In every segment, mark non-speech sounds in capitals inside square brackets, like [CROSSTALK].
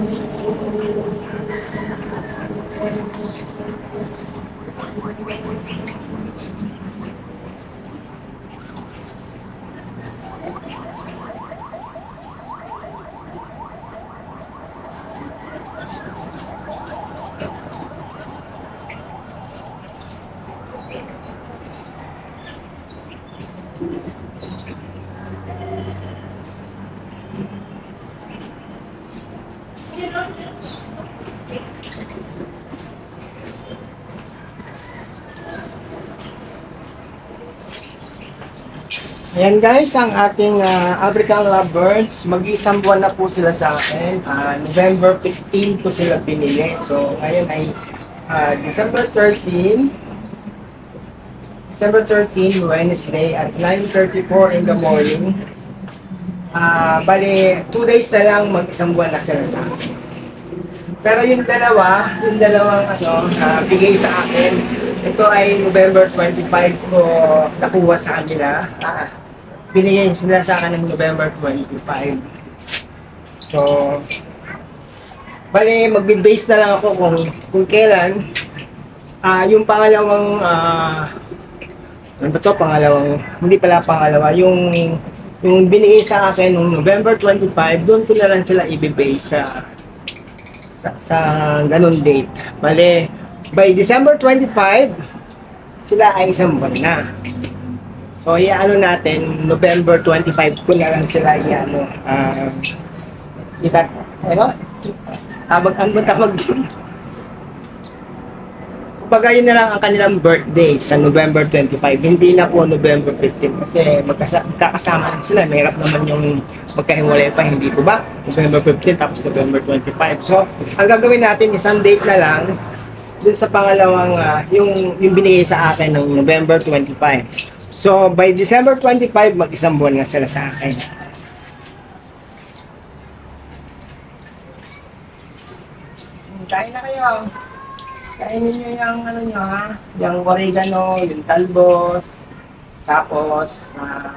Thank you. Ayan guys, ang ating ah, African lovebirds, mag-isang buwan na po sila sa akin. Ah, November 15 ko sila pinili. So ngayon ay ah, December 13. December 13, Wednesday at 9.34 in the morning. Ah, bali, 2 days na lang mag-isang buwan na sila sa akin. Pero yung dalawa, yung dalawang ano, ah, bigay sa akin, ito ay November 25 ko nakuha sa kanila. Ah, binigay sila sa akin ng November 25. So, bali, magbe-base na lang ako kung, kung kailan ah yung pangalawang ah ano ba to pangalawang hindi pala pangalawa yung yung binigay sa akin nung November 25 doon ko na lang sila i-base sa sa, sa ganun date. Bale, by December 25, sila ay isang buwan na. So, ano natin, November 25 ko na lang sila i-ano, ah, itat, ano, tabag, ano tawag dun? Kumbaga yun na lang ang kanilang birthday sa November 25. Hindi na po November 15 kasi magkakasama na sila. Mahirap naman yung magkahiwalay pa, hindi po ba? November 15 tapos November 25. So, ang gagawin natin, isang date na lang dun sa pangalawang, ah, yung, yung binigay sa akin ng November 25. So, by December 25, mag-isang buwan na sila sa akin. Kain na kayo. Kainin nyo yung ano nyo ha, yung oregano, yung talbos, tapos uh,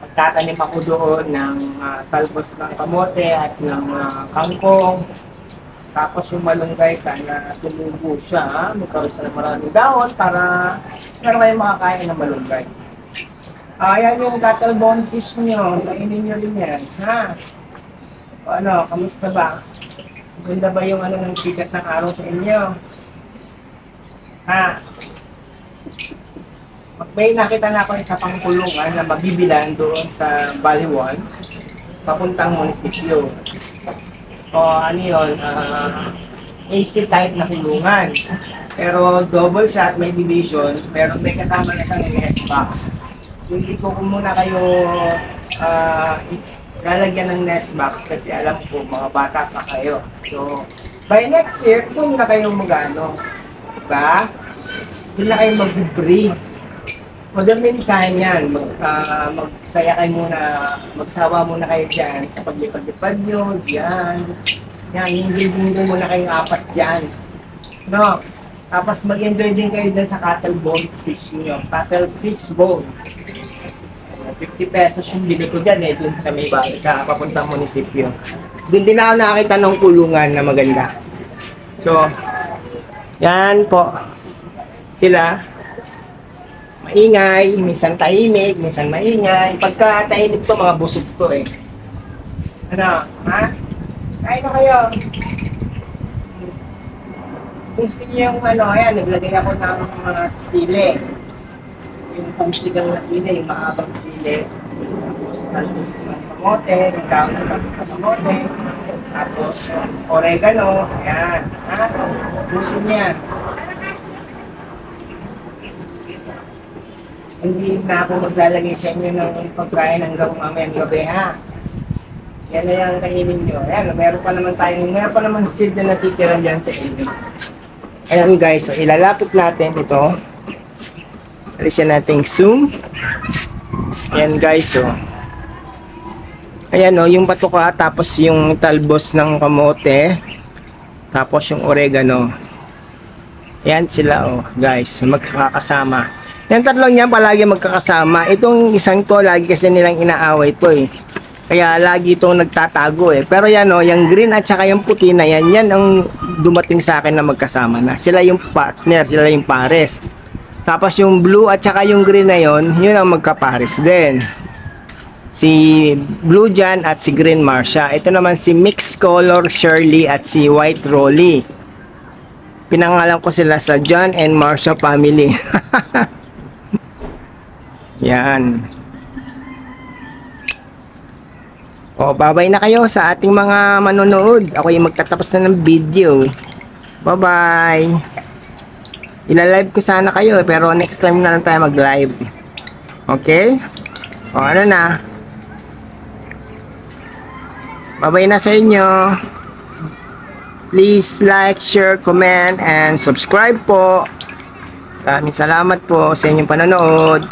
magtatanim ako doon ng ah, talbos ng kamote at ng ah, kangkong. Tapos yung malunggay, sana tumubo siya, magkaroon siya ng maraming dahon para meron kayo makakain ng malunggay. Ah, yan yung cattle bone fish nyo, kainin nyo rin yan, ha? O ano, kamusta ba? Ganda ba yung ano ng sikat ng araw sa inyo? Ha? May nakita na ako sa pangkulungan na mabibilan doon sa Baliwan, papuntang munisipyo. O ano yun, ah, AC type na kulungan. Pero double shot, may division, pero may kasama na siyang MS box. Hindi ko muna kayo i- lalagyan ng nest box kasi alam ko mga bata pa kayo. So, by next year, doon na kayo mag-ano. Diba? Doon na kayo mag-breed. For the meantime yan, mag, ah, magsaya kayo muna, magsawa muna kayo dyan sa paglipad-lipad nyo, dyan. Yan, hindi hindi muna kayong apat dyan. No? Tapos mag-enjoy din kayo dun sa cattle bone fish nyo. Cattle fish bone. 50 pesos yung bili ko dyan eh, dun sa may bahay, sa papuntang munisipyo. Dun din ako nakakita ng kulungan na maganda. So, yan po. Sila, maingay, minsan tahimik, minsan maingay. Pagka tahimik to, mga busog to eh. Ano, ha? Kain na kayo. Gusto niyo yung ano, ayan, naglagay ako ng mga sili. Yung pangsigang na sili, yung maabang sili. Tapos, talbos ng kamote, yung talbos ng kamote. Tapos, oregano, ayan. Ha? Gusto niya. Hindi na ako maglalagay sa inyo ng pagkain hanggang mamayang gabi, ha? Yan na yung kainin nyo. Ayan, meron pa naman tayo, meron pa naman seed na natitira dyan sa inyo. Ayan guys, so ilalapit natin ito. Alisin natin zoom. Ayan guys, so. Ayan o, yung batuka, tapos yung talbos ng kamote, tapos yung oregano. Ayan sila oh, guys, magkakasama. Yan tatlong yan palagi magkakasama. Itong isang to, lagi kasi nilang inaaway to eh. Kaya lagi itong nagtatago eh. Pero yan oh, yung green at saka yung puti na yan, yan ang dumating sa akin na magkasama na. Sila yung partner, sila yung pares. Tapos yung blue at saka yung green na yon, yun ang magkapares din. Si Blue Jan at si Green Marsha. Ito naman si Mix Color Shirley at si White Rolly. Pinangalan ko sila sa John and Marsha family. [LAUGHS] Yan. O, babay na kayo sa ating mga manonood. Ako yung magtatapos na ng video. Bye-bye. Ilalive ko sana kayo, pero next time na lang tayo mag-live. Okay? O, ano na? Bye-bye na sa inyo. Please like, share, comment, and subscribe po. Maraming salamat po sa inyong panonood.